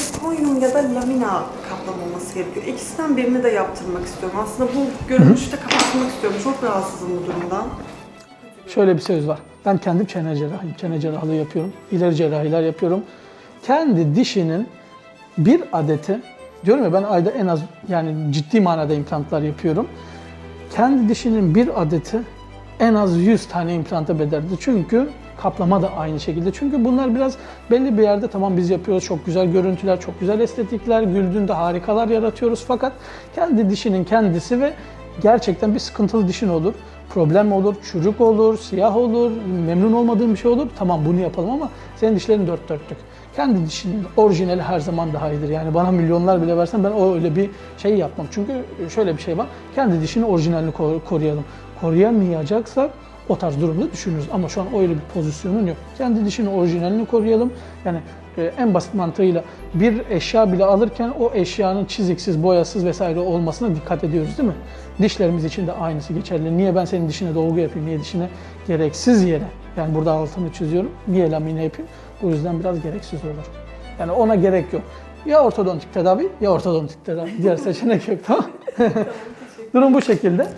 zirkonyum ya da lamina kaplama olması gerekiyor. İkisinden birini de yaptırmak istiyorum. Aslında bu görünüşte kapatmak istiyorum. Çok rahatsızım bu durumdan. Şöyle bir söz var. Ben kendim çene cerrahıyım. Çene cerrahlığı yapıyorum. İleri cerrahiler yapıyorum. Kendi dişinin bir adeti, diyorum ya ben ayda en az yani ciddi manada implantlar yapıyorum. Kendi dişinin bir adeti en az 100 tane implanta bedeldi. Çünkü kaplama da aynı şekilde. Çünkü bunlar biraz belli bir yerde tamam biz yapıyoruz çok güzel görüntüler, çok güzel estetikler, güldüğünde harikalar yaratıyoruz. Fakat kendi dişinin kendisi ve gerçekten bir sıkıntılı dişin olur. Problem olur, çürük olur, siyah olur, memnun olmadığın bir şey olur. Tamam bunu yapalım ama senin dişlerin dört dörtlük. Kendi dişinin orijinali her zaman daha iyidir. Yani bana milyonlar bile versen ben öyle bir şey yapmam. Çünkü şöyle bir şey var. Kendi dişinin orijinalini kor- koruyalım. Koruyamayacaksak o tarz durumda düşünürüz. Ama şu an öyle bir pozisyonun yok. Kendi dişinin orijinalini koruyalım. Yani e, en basit mantığıyla bir eşya bile alırken o eşyanın çiziksiz, boyasız vesaire olmasına dikkat ediyoruz değil mi? Dişlerimiz için de aynısı geçerli. Niye ben senin dişine dolgu yapayım, niye dişine gereksiz yere, yani burada altını çiziyorum, niye lamine yapayım? Bu yüzden biraz gereksiz olur. Yani ona gerek yok. Ya ortodontik tedavi ya ortodontik tedavi. Diğer seçenek yok tamam Durum bu şekilde.